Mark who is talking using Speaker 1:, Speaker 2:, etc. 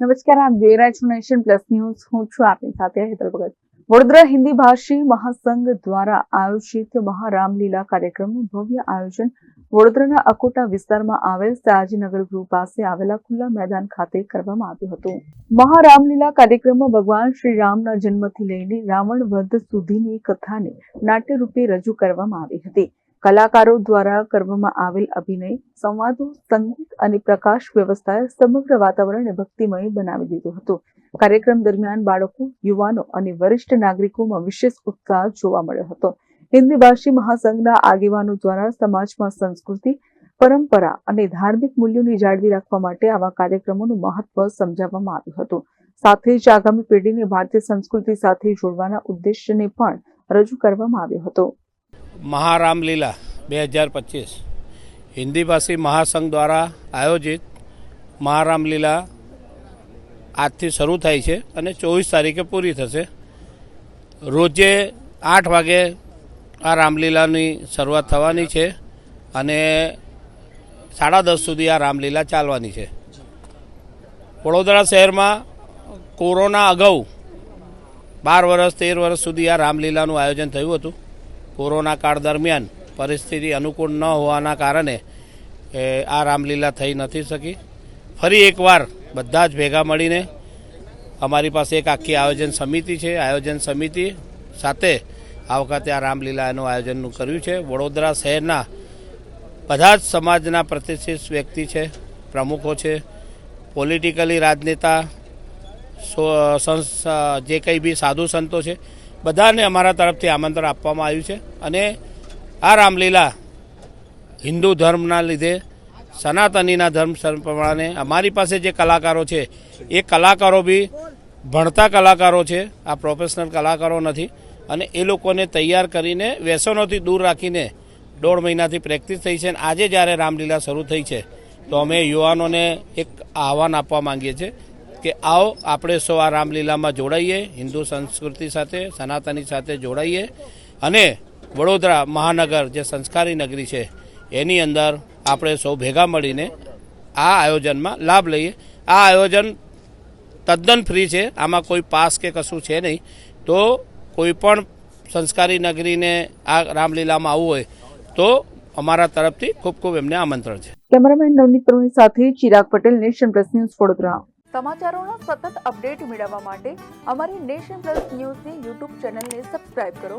Speaker 1: નમસ્કાર, આપ જોઈ રહ્યા છો નેશન પ્લસ ન્યૂઝ. હું છું આપની સાથે હેતલ ભગત. વડોદરા હિન્દી ભાષી મહાસંઘ દ્વારા આયોજિત મહારામલીલા કાર્યક્રમનું ભવ્ય આયોજન વડોદરાના અકોટા વિસ્તારમાં આવેલ સયાજીનગર ગૃહ પાસે આવેલા ખુલ્લા મેદાન ખાતે કરવામાં આવ્યું હતું. મહારામલીલા કાર્યક્રમમાં ભગવાન શ્રી રામના જન્મથી લઈને રાવણ વધ સુધીની કથાને નાટ્ય રૂપે રજૂ કરવામાં આવી હતી. કલાકારો દ્વારા કરવામાં આવેલ અભિનય, સંવાદો, સંગીત અને પ્રકાશ વ્યવસ્થાએ સમગ્ર વાતાવરણને ભક્તિમય બનાવી દીધું હતું. કાર્યક્રમ દરમિયાન બાળકો, યુવાનો અને વરિષ્ઠ નાગરિકોમાં વિશેષ ઉત્સાહ જોવા મળ્યો હતો. હિન્દી ભાષી મહાસંઘના આગેવાનો દ્વારા સમાજમાં સંસ્કૃતિ, પરંપરા અને ધાર્મિક મૂલ્યોને જાળવી રાખવા માટે આવા કાર્યક્રમોનું મહત્વ સમજાવવામાં આવ્યું હતું. સાથે જ આગામી પેઢીને ભારતીય સંસ્કૃતિ સાથે જોડવાના ઉદ્દેશ્યને પણ રજૂ કરવામાં આવ્યો હતો.
Speaker 2: મહારામલીલા બે હજાર પચીસ. હિન્દીભાષી મહાસંઘ દ્વારા આયોજિત મહારામલીલા આજથી શરૂ થાય છે અને ચોવીસ તારીખે પૂરી થશે. રોજે આઠ વાગે આ રામલીલાની શરૂઆત થવાની છે અને સાડા દસ સુધી આ રામલીલા ચાલવાની છે. વડોદરા શહેરમાં કોરોના અગાઉ બાર વર્ષ, તેર વર્ષ સુધી આ રામલીલાનું આયોજન થયું હતું. કોરોના કાળ દરમિયાન પરિસ્થિતિ અનુકૂળ ન હોવાના કારણે આ રામલીલા થઈ નથી શકી. ફરી એકવાર બધા જ ભેગા મળીને અમારી પાસે એક આખી આયોજન સમિતિ છે. આયોજન સમિતિ સાથે આ વખતે આ રામલીલાનું આયોજનનું કર્યું છે. વડોદરા શહેરના બધા જ સમાજના પ્રતિષ્ઠિત વ્યક્તિ છે, પ્રમુખો છે, પોલિટિકલી રાજનેતા જે કંઈ બી સાધુ સંતો છે, બધાને અમારા તરફથી આમંત્રણ આપવામાં આવ્યું છે. અને આ રામલીલા હિન્દુ ધર્મના લીધે સનાતનીના ધર્મ પ્રમાણે અમારી પાસે જે કલાકારો છે, એ કલાકારો બી ભણતા કલાકારો છે, આ પ્રોફેશનલ કલાકારો નથી. અને એ લોકોને તૈયાર કરીને વ્યસનોથી દૂર રાખીને દોઢ મહિનાથી પ્રેક્ટિસ થઈ છે અને આજે જ્યારે રામલીલા શરૂ થઈ છે, તો અમે યુવાનોને એક આહવાન આપવા માંગીએ છીએ કે આવો, આપણે સૌ આ રામલીલામાં જોડાઈએ, હિન્દુ સંસ્કૃતિ સાથે, સનાતની સાથે જોડાઈએ અને વડોદરા મહાનગર જે સંસ્કારી નગરી છે એની અંદર આપણે સૌ ભેગા મળીને આ આયોજનમાં લાભ લઈએ. આ આયોજન તદ્દન ફ્રી છે આમાં કોઈ પાસ કે કશું છે નહીં. તો કોઈ પણ સંસ્કારી નગરીને આ રામલીલામાં આવવું હોય તો અમારા તરફથી ખૂબ ખૂબ એમને આમંત્રણ છે.
Speaker 1: કેમેરામેન નવનીત પ્રવીણ સાથે Chirag Patel nation plus news Vadodara. સમાચારોના સતત અપડેટ મેળવવા માટે અમારી નેશન પ્લસ ન્યૂઝની યુટ્યુબ ચેનલને સબસ્ક્રાઇબ કરો.